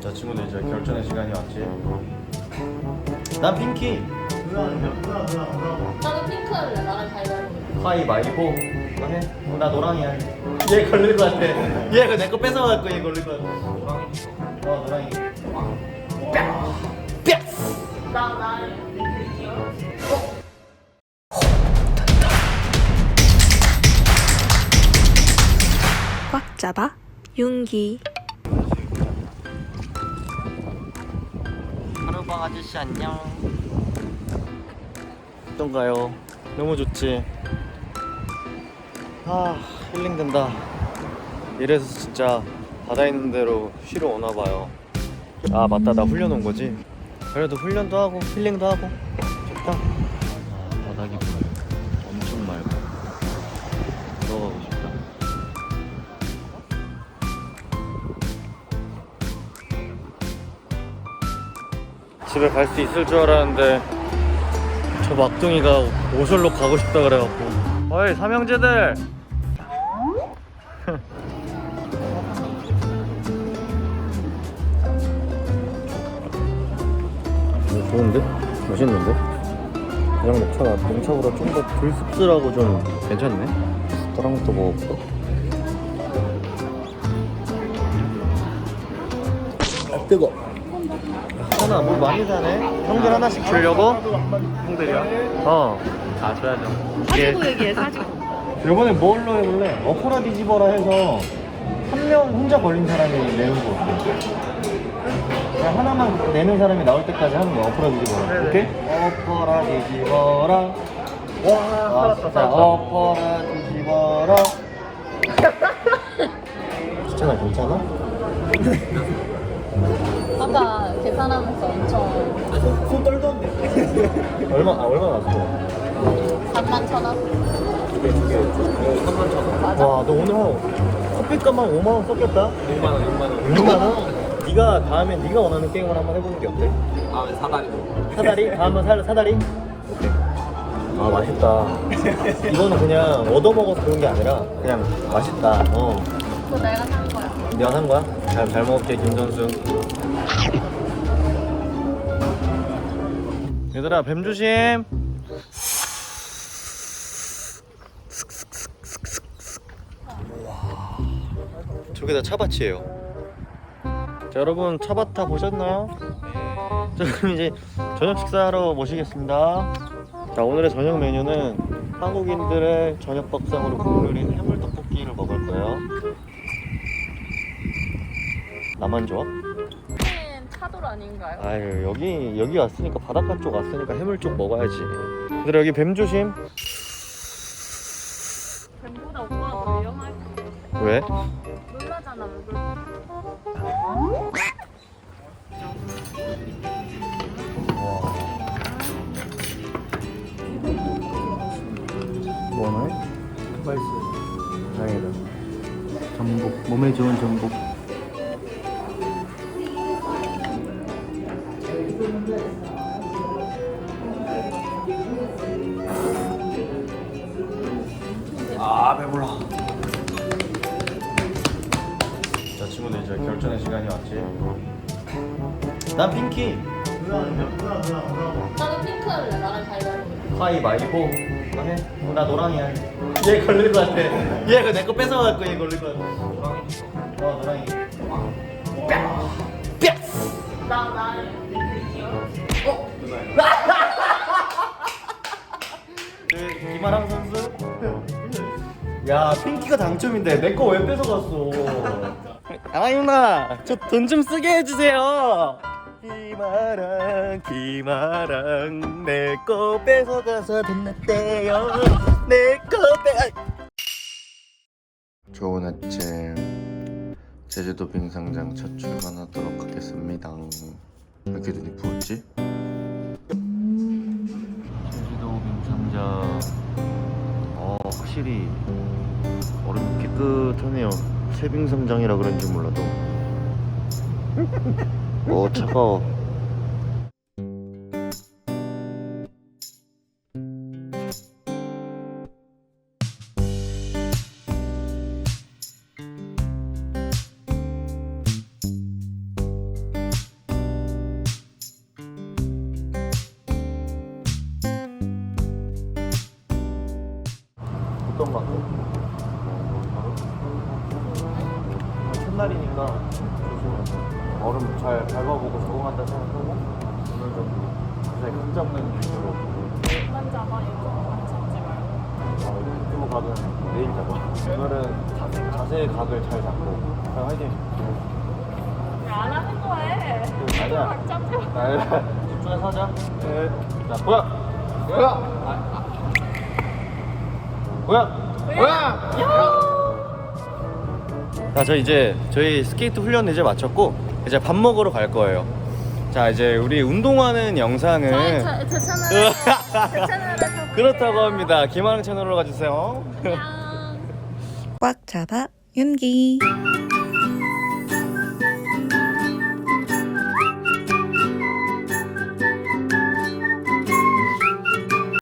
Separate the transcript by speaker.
Speaker 1: 자 친구들 이제 결전의 시간이 왔지. 난 핑키.
Speaker 2: 나도 핑크 할래. 나랑 가위바위보.
Speaker 1: 가위바위보 해? 어, 나 노랑이야. 얘 걸릴 것 같아. 얘가 내거 뺏어갈 거야 얘 걸릴 것 같아. 어 노랑이.
Speaker 2: 나 나를.
Speaker 3: 꽉 잡아. 윤기
Speaker 1: 하루방 아저씨 안녕. 어떤가요? 너무 좋지? 아 힐링된다. 이래서 진짜 바다 있는 대로 쉬러 오나 봐요. 아 맞다. 나 훈련 온 거지? 그래도 훈련도 하고 힐링도 하고. 좋다 집에 갈 수 있을 줄 알았는데 저 막둥이가 오슬로 가고 싶다 그래갖고 어이 삼형제들 좋은데? 멋있는데? 그냥 녹차가 농차보다 좀더덜 씁쓸하고 좀 괜찮네 다른 것도 먹어볼까? 아 뜨거 하나 물 많이 사네 형들 하나씩 주려고? 형들이요? 어. 아 줘야죠 사지고 얘기해 사지고 이번에 뭘로 해볼래? 어코라 뒤집어라 해서 한 명 혼자 걸린 사람이 내는 거 어때? 그냥 하나만 내는 사람이 나올 때까지 하는 거야 어코라 뒤집어라 오케이? 어코라 뒤집어라 와 살았다 어코라 뒤집어라 괜찮아 괜찮아?
Speaker 2: 아까 계산하면서 엄청
Speaker 1: 손 떨던데 얼마 아 얼마 나왔어?
Speaker 2: 3만 천 원. 맞아.
Speaker 1: 와, 너 오늘 한 커피값만 5만 원 썼겠다? 6만 원, 6만 원. 6만 원? 네가 다음에 네가 원하는 게임을 한번 해보는 게 어때?
Speaker 4: 다음에 사다리로
Speaker 1: 사다리? 다음은 사, 사다리? 오케이. 아 맛있다. 이거는 그냥 얻어먹어서 그런 게 아니라 그냥 맛있다. 어.
Speaker 2: 그거 내가 산 거야.
Speaker 1: 내가 산 거야? 잘, 잘 먹을게 김선수. 얘들아 뱀 조심. 저게 다 차밭이에요. 자 여러분 차밭 다 보셨나요? 자 그럼 이제 저녁 식사하러 모시겠습니다. 자 오늘의 저녁 메뉴는 한국인들의 저녁 밥상으로 국룰인 해물 떡볶이를 먹을 거예요. 나만 좋아?
Speaker 2: 차돌 아닌가요?
Speaker 1: 아유 여기 여기 왔으니까 바닷가 쪽 왔으니까 해물 쪽 먹어야지. 얘들아 여기 뱀 조심.
Speaker 2: 뱀보다 오빠가 더 위험할 거
Speaker 1: 왜?
Speaker 2: 놀라잖아, 얼굴.
Speaker 1: 뭐하나요? 스파이스. 다행이다. 전복 몸에 좋은 전복.
Speaker 4: 아 배불러
Speaker 1: 자 친구들 이제 결전의 시간이 왔지. 난 핑키.
Speaker 2: 나도 핑크 할래. 나랑 가위바위보.
Speaker 1: 가위바위보. 해? 어, 나 노랑이야. 얘 걸릴 것 같아. 얘가 내거 뺏어갈 거야. 얘 걸릴 것 같아. 어 노랑이.
Speaker 2: 나
Speaker 1: 야 핑키가 당첨인데 내 거 왜 뺏어갔어? 아유나 저 돈 좀 쓰게 해주세요. 김아랑 김아랑 내 거 뺏어가서 돈 냈대요. 내거 빼. 좋은 아침. 제주도 빙상장 첫 출발하도록 하겠습니다. 왜 이렇게 눈이 부었지? 제주도 빙상장 어 확실히 느긋하네요. 채빙성장이라 그런지 몰라도. 오 차가워. 어떤 맛? 첫날이니까 조심해서 얼음 잘 밟아보고 적응한다 생각하고 오늘 좀 자세히 감 잡는 위주로
Speaker 2: 만 잡아 이거 안 잡지 말고.
Speaker 1: 어, 유튜브 각은 내일 잡아. 오늘은 자세, 자세의 각을 잘 잡고. 자 화이팅.
Speaker 2: 안 하는 거 해.
Speaker 1: 아니야.
Speaker 2: 안 잡혀.
Speaker 1: 아, 집중해서 하자. 네자 보야 보야 아, 아. 보야! 보야 자, 저 이제 저희 스케이트 훈련 이제 마쳤고 이제 밥 먹으러 갈 거예요. 자, 이제 우리 운동하는 영상은
Speaker 2: 저희 저, 제 채널 제 채널에서
Speaker 1: 그렇다고 합니다. 김하랑 채널로 가주세요.
Speaker 2: 안녕.
Speaker 3: 꽉 잡아 윤기